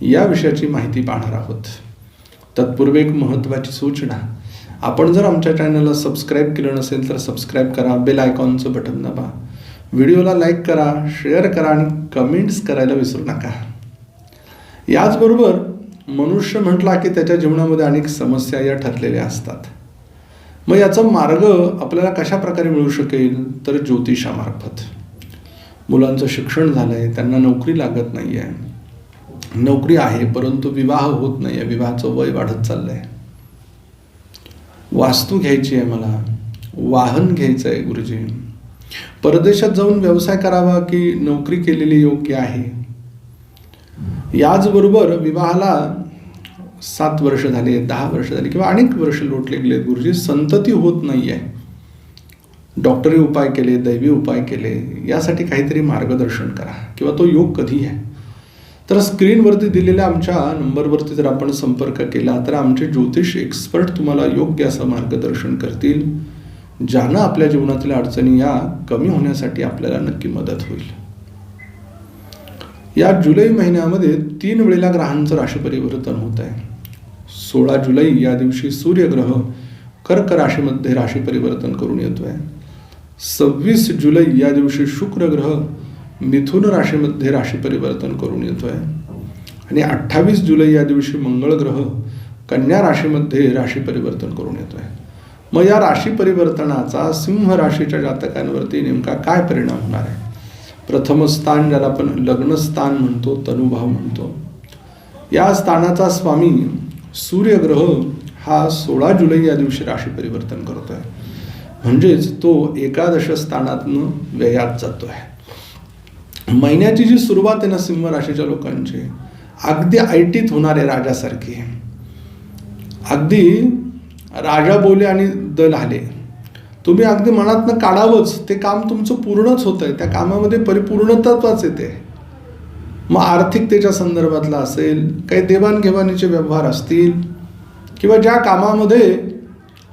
या विषयाची माहिती पाहणार आहोत. तत्पूर्वी एक महत्त्वाची सूचना. आपण जर आमच्या चॅनलला सबस्क्राईब केलं नसेल तर सबस्क्राईब करा बेल आयकॉनचं बटन दाबा. व्हिडिओला लाईक करा शेअर करा आणि कमेंट्स करायला विसरू नका. याचबरोबर मनुष्य म्हटला की त्याच्या जीवनामध्ये अनेक समस्या या ठरलेल्या असतात. मग याचा मार्ग आपल्याला कशा प्रकारे मिळू शकेल? तर ज्योतिषामार्फत. मुलांचं शिक्षण झालं आहे त्यांना नोकरी लागत नाही आहे नोकरी आहे परंतु विवाह होत नाही आहे विवाहाचं वय वाढत चाललंय. वास्तू घ्यायची आहे मला. वाहन घ्यायचं आहे गुरुजी. परदेशात जाऊन व्यवसाय करावा की नोकरी केलेली योग्य आहे? याचबरोबर विवाहाला सात वर्ष झाली दहा वर्ष झाली किंवा अनेक वर्ष लोटले गेले गुरुजी. संतती होत नाही आहे डॉक्टरी उपाय केले दैवी उपाय केले. यासाठी काहीतरी मार्गदर्शन करा. किंवा तो योग कधी आहे. तर स्क्रीनवरती दिलेल्या आमच्या नंबरवरती जर आपण संपर्क केला तर आमचे ज्योतिष एक्सपर्ट तुम्हाला योग्य असं मार्गदर्शन करतील ज्यांना आपल्या जीवनातील अडचणी या कमी होण्यासाठी आपल्याला नक्की मदत होईल. या जुलै महिन्यामध्ये तीन वेळेला ग्रहांचं राशी परिवर्तन होत आहे. सोळा जुलै या दिवशी सूर्यग्रह कर्क राशीमध्ये राशी परिवर्तन करून येतोय. सव्वीस जुलै या दिवशी शुक्र ग्रह मिथुन राशीमध्ये राशी परिवर्तन करून येतोय. आणि अठ्ठावीस जुलै या दिवशी मंगळ ग्रह कन्या राशीमध्ये राशी परिवर्तन करून येतोय. मग या राशी परिवर्तनाचा सिंह राशीच्या जातकांवरती नेमका काय परिणाम होणार आहे? प्रथम स्थान ज्याला आपण लग्नस्थान म्हणतो तनुभाव म्हणतो. या स्थानाचा स्वामी सूर्यग्रह हा सोळा जुलै या दिवशी राशी परिवर्तन करतोय. म्हणजेच तो एकादश स्थानातनं व्ययात जातो आहे महिन्याची जी सुरुवात आहे ना सिंह राशीच्या लोकांची अगदी ऐटीत होणारे राजासारखी. अगदी राजा बोले आणि दल आले. तुम्ही अगदी मनातनं काढावंच ते काम तुमचं पूर्णच होत आहे त्या कामामध्ये परिपूर्णतत्वाच येते. मग आर्थिकतेच्या संदर्भातला असेल काही देवाणघेवाणीचे व्यवहार असतील किंवा ज्या कामामध्ये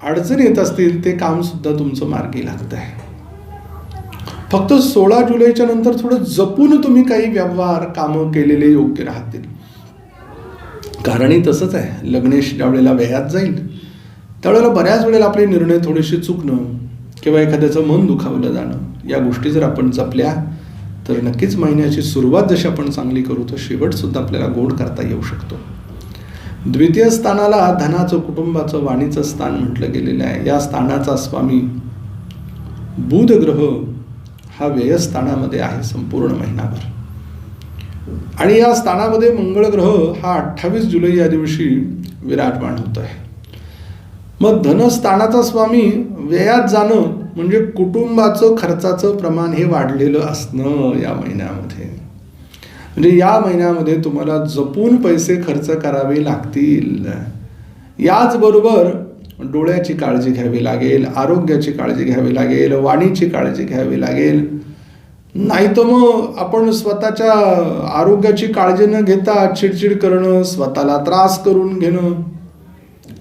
अडचणी येत असतील ते कामसुद्धा तुमचं मार्गी लागत आहे फक्त सोळा जुलैच्या नंतर थोडं जपून तुम्ही काही व्यवहार कामं केलेले योग्य राहतील. कारणही तसंच आहे. लग्नेश ज्या वेळेला जाईल त्यावेळेला बऱ्याच वेळेला आपले निर्णय थोडेसे चुकणं किंवा एखाद्याचं मन दुखावलं जाणं या गोष्टी जर आपण जपल्या तर नक्कीच महिन्याची सुरुवात जशी आपण चांगली करू तर शेवटसुद्धा आपल्याला गोड करता येऊ शकतो. द्वितीय स्थानाला धनाचं कुटुंबाचं वाणीचं स्थान म्हटलं गेलेलं आहे. या स्थानाचा स्वामी बुध ग्रह हा व्ययस्थानामध्ये आहे संपूर्ण महिनाभर. आणि या स्थानामध्ये मंगळ ग्रह हा अठ्ठावीस जुलै या दिवशी विराजमान होत आहे. मग धनस्थानाचा स्वामी व्ययात जाणं म्हणजे कुटुंबाचं खर्चाचं प्रमाण हे वाढलेलं असणं या महिन्यामध्ये. म्हणजे या महिन्यामध्ये तुम्हाला जपून पैसे खर्च करावे लागतील. याचबरोबर डोळ्याची काळजी घ्यावी लागेल आरोग्याची काळजी घ्यावी लागेल वाणीची काळजी घ्यावी लागेल. नाही तर मग आपण स्वतःच्या आरोग्याची काळजी न घेता चिडचिड करणं स्वतःला त्रास करून घेणं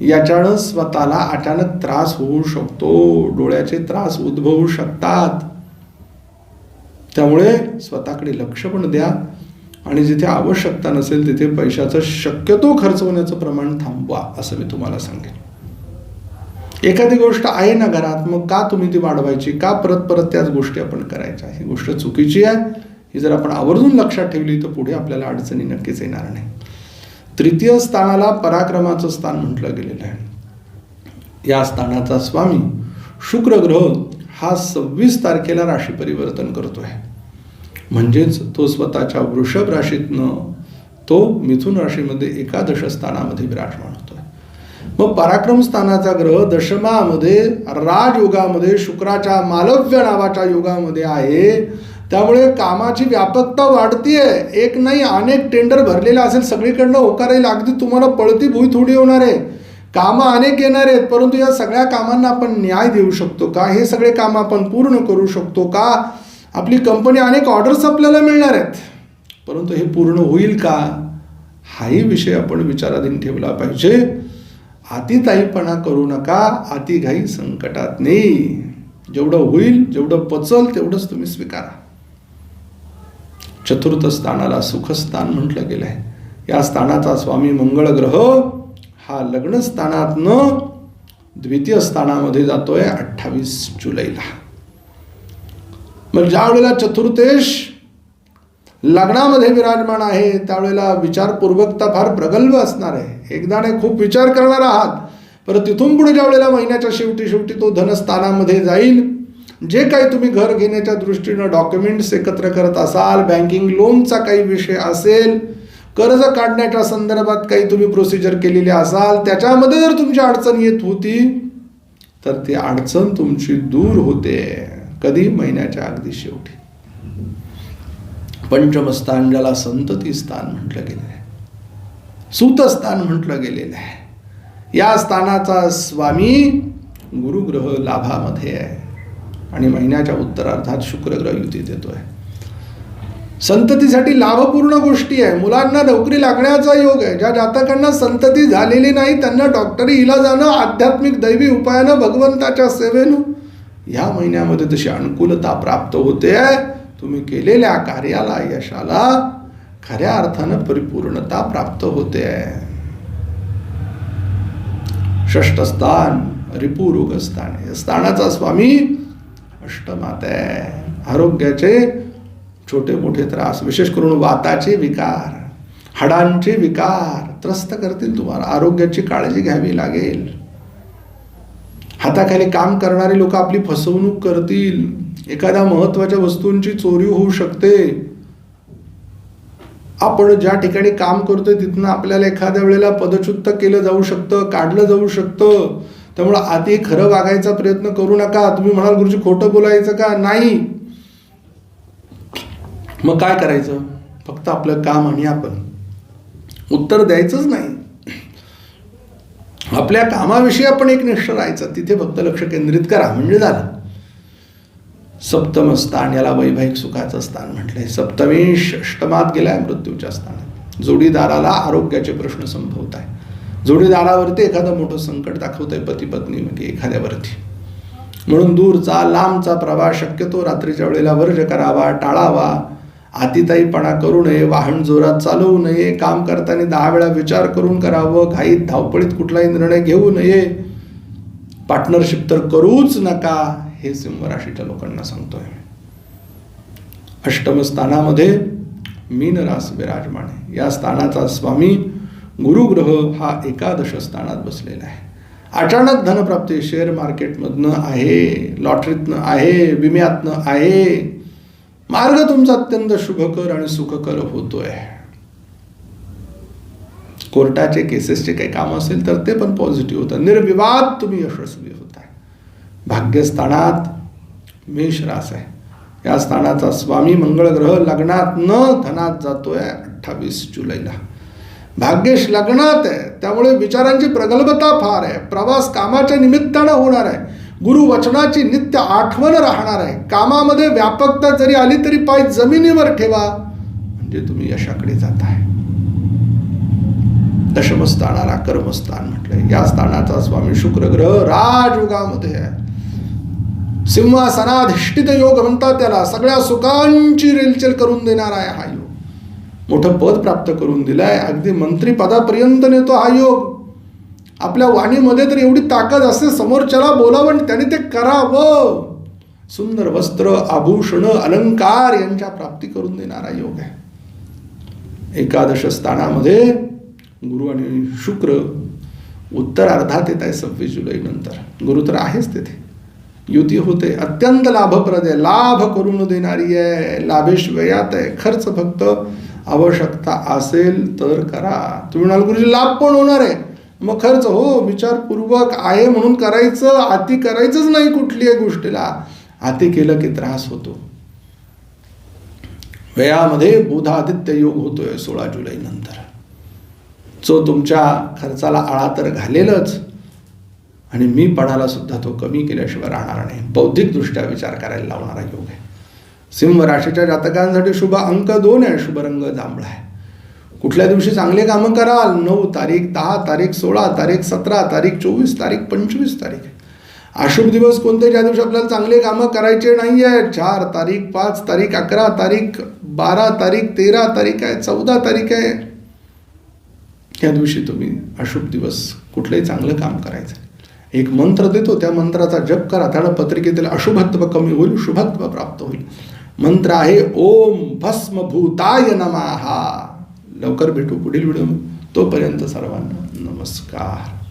याच्यानं स्वतःला अचानक त्रास होऊ शकतो डोळ्याचे त्रास उद्भवू शकतात. त्यामुळे स्वतःकडे लक्ष पण द्या आणि जिथे आवश्यकता नसेल तिथे पैशाचं शक्यतो खर्च होण्याचं प्रमाण थांबवा असं मी तुम्हाला सांगेन. एखादी गोष्ट आहे ना घरात मग का तुम्ही ती वाढवायची? का परत परत त्याच गोष्टी आपण करायच्या? ही गोष्ट चुकीची आहे. ही जर आपण आवर्जून लक्षात ठेवली तर पुढे आपल्याला अडचणी नक्कीच येणार नाही. तृतीय स्थानाला पराक्रमाचं स्थान म्हटलं गेलेलं आहे. या स्थानाचा स्वामी शुक्र ग्रह हा सव्वीस तारखेला राशी परिवर्तन करतो आहे म्हणजेच तो स्वतःच्या वृषभ राशीतनं तो मिथुन राशीमध्ये एकादश स्थानामध्ये विराजमान मग पराक्रम स्थानाचा ग्रह दशमामध्ये राजयोगामध्ये शुक्राच्या मालव्य नावाच्या योगामध्ये आहे. त्यामुळे कामाची व्यापकता वाढतीये. एक नाही अनेक टेंडर भरलेले असेल. सगळीकडनं होकार अगदी तुम्हाला पळती भुई थोडी होणार आहे. कामं अनेक येणार आहेत. परंतु या सगळ्या कामांना आपण न्याय देऊ शकतो का? हे सगळे कामं आपण पूर्ण करू शकतो का? आपली कंपनी अनेक ऑर्डर्स आपल्याला मिळणार आहेत. परंतु हे पूर्ण होईल का? हाही विषय आपण विचाराधीन ठेवला पाहिजे. अतिताईपणा करू नका अतिघाई संकटात नाही जेवढं होईल जेवढं पचल तेवढंच तुम्ही स्वीकारा. चतुर्थ स्थानाला सुखस्थान म्हटलं गेलं आहे या स्थानाचा स्वामी मंगळ ग्रह हा लग्न स्थानातनं द्वितीय स्थानामध्ये जातोय अठ्ठावीस जुलैला. मग ज्या वेळेला चतुर्थेश लग्नामध्ये विराजमान आहे त्यावेळेला विचारपूर्वकता फार प्रगल्भ असणार आहे. एकदा नाही खूप विचार करणार आहात परत तिथून पुढे ज्या वेळेला महिन्याच्या शेवटी शेवटी तो धनस्थानामध्ये जाईल जे काही तुम्ही घर घेण्याच्या दृष्टीनं डॉक्युमेंट्स एकत्र करत असाल बँकिंग लोनचा काही विषय असेल कर्ज काढण्याच्या संदर्भात काही तुम्ही प्रोसिजर केलेली असाल त्याच्यामध्ये जर तुमची अडचण येत होती तर ती अडचण तुमची दूर होते कधी? महिन्याच्या अगदी शेवटी. पंचमस्थान ज्याला संतती स्थान म्हटलं गेलं आहे. सूतस्थान म्हटलं गेलेलं आहे. या स्थानाचा स्वामी गुरुग्रह लाभामध्ये आहे. आणि महिन्याच्या उत्तरार्धात शुक्रग्रह युती आहे संततीसाठी लाभपूर्ण गोष्टी आहे. मुलांना नोकरी लागण्याचा योग आहे. ज्या जातकांना संतती झालेली नाही त्यांना डॉक्टरी इलाजानं आध्यात्मिक दैवी उपायानं भगवंताच्या सेवेनं ह्या महिन्यामध्ये तशी अनुकूलता प्राप्त होते आहे. तुम्ही केलेल्या कार्याला यशाला खऱ्या अर्थानं परिपूर्णता प्राप्त होते. षष्ठ स्थान रिपुरोग स्थान या स्थानाचा स्वामी अष्टमात. आहे आरोग्याचे छोटे मोठे त्रास विशेष करून वाताचे विकार हाडांचे विकार त्रस्त करतील तुम्हाला. आरोग्याची काळजी घ्यावी लागेल. हाताखाली काम करणारे लोक आपली फसवणूक करतील. एखाद्या महत्त्वाच्या वस्तूंची चोरी होऊ शकते. आपण ज्या ठिकाणी काम करतोय तिथनं आपल्याला एखाद्या वेळेला पदच्युत केलं जाऊ शकतं काढलं जाऊ शकतं. त्यामुळं आधी खरं वागायचा प्रयत्न करू नका. तुम्ही म्हणाल गुरुजी खोटं बोलायचं का? नाही. मग काय करायचं? फक्त आपलं काम आणि आपण. उत्तर द्यायचंच नाही. आपल्या कामाविषयी आपण एक निष्ठ राहायचं. तिथे फक्त लक्ष केंद्रित करा. म्हणजे झालं. सप्तम स्थान याला वैवाहिक सुखाचं स्थान म्हटलंय. सप्तमेश अष्टमात गेलाय मृत्यूच्या स्थानात. जोडीदाराला आरोग्याचे प्रश्न संभवत आहे जोडीदारावरती एखादं मोठं संकट दाखवत आहे पती पत्नी म्हणजे एखाद्यावरती. म्हणून दूरचा लांबचा प्रवास शक्यतो रात्रीच्या वेळेला वर्ज करावा टाळावा. आतिताईपणा करू नये वाहन जोरात चालवू नये काम करताना दहा वेळा विचार करून करावं घाईत धावपळीत कुठलाही निर्णय घेऊ नये. पार्टनरशिप तर करूच नका. हे सिंह राशीच्या लोकांना सांगतोय. अष्टम स्थानामध्ये मीन रास विराजमान. आहे या स्थानाचा स्वामी गुरुग्रह हा एकादश स्थानात बसलेला आहे. अचानक धनप्राप्ती शेअर मार्केटमधनं आहे लॉटरीतनं आहे विम्यातनं आहे. मार्ग तुमचा अत्यंत शुभकर आणि सुखकर होतोय. कोर्टाचे केसेसचे काही काम असेल तर ते पण पॉझिटिव्ह होतं निर्विवाद तुम्ही यशस्वी होताय. भाग्यस्थानात मेष रास आहे. या स्थानाचा स्वामी मंगळ ग्रह लग्नात न धनात जातोय अठ्ठावीस जुलैला. भाग्येश लग्नात आहे. त्यामुळे विचारांची प्रगल्भता फार आहे. प्रवास कामाच्या निमित्तानं होणार आहे. गुरु वचनाची नित्य आठवण राहणार आहे. कामामध्ये व्यापकता जरी आली तरी पाय जमिनीवर ठेवा. म्हणजे तुम्ही यशाकडे जात आहे दशमस्थानाला कर्मस्थान म्हटलंय. या स्थानाचा स्वामी शुक्रग्रह राजयुगामध्ये आहे. सिंहासनाधिष्ठित योग म्हणतात त्याला सगळ्या सुखांची रेलचेल करून देणारा आहे हा योग. मोठं पद प्राप्त करून दिलंय. अगदी मंत्रीपदापर्यंत नेतो हा योग. आपल्या वाणीमध्ये तर एवढी ताकद असते समोरच्याला बोलावं आणि त्याने ते करावं. सुंदर वस्त्र आभूषण अलंकार यांच्या प्राप्ती करून देणारा योग आहे. एकादश स्थानामध्ये गुरु आणि शुक्र उत्तरार्धात येत आहे सव्वीस जुलै नंतर. गुरु तर आहेच तेथे. युती होते. अत्यंत लाभप्रद आहे. लाभ करून देणारी आहे. लाभेश वयात आहे. खर्च फक्त आवश्यकता असेल तर करा. तुम्ही म्हणाल गुरुजी लाभ पण होणार आहे. मग खर्च हो विचारपूर्वक आहे म्हणून करायचं अति करायचंच नाही कुठल्याही गोष्टीला. अति केलं की त्रास होतो. व्ययामध्ये बुधादित्य योग होतोय सोळा जुलै नंतर. जो तुमच्या खर्चाला आळा तर घालेलच. आणि मी पणाला सुद्धा तो कमी केल्याशिवाय राहणार नाही. बौद्धिकदृष्ट्या विचार करायला लावणारा योग आहे. सिंह राशीच्या जातकांसाठी शुभ अंक दोन आहे शुभ रंग जांभळा आहे. कुठल्या दिवशी चांगले कामं कराल? नऊ तारीख दहा तारीख सोळा तारीख सतरा तारीख चोवीस तारीख पंचवीस तारीख अशुभ दिवस कोणते? ज्या दिवशी आपल्याला चांगले कामं करायचे नाही आहे चार तारीख पाच तारीख अकरा तारीख बारा तारीख तेरा तारीख आहे चौदा तारीख आहे. त्या दिवशी तुम्ही अशुभ दिवस कुठलंही चांगलं काम करायचं. एक मंत्र देतो त्या मंत्राचा जप करा त्याला पत्रिकेतील अशुभत्व कमी होईल शुभत्व प्राप्त होईल. मंत्र आहे ओम भस्म भूताय नमहा लवकर भेटू पुढील व्हिडिओ तोपर्यंत सर्वांना नमस्कार.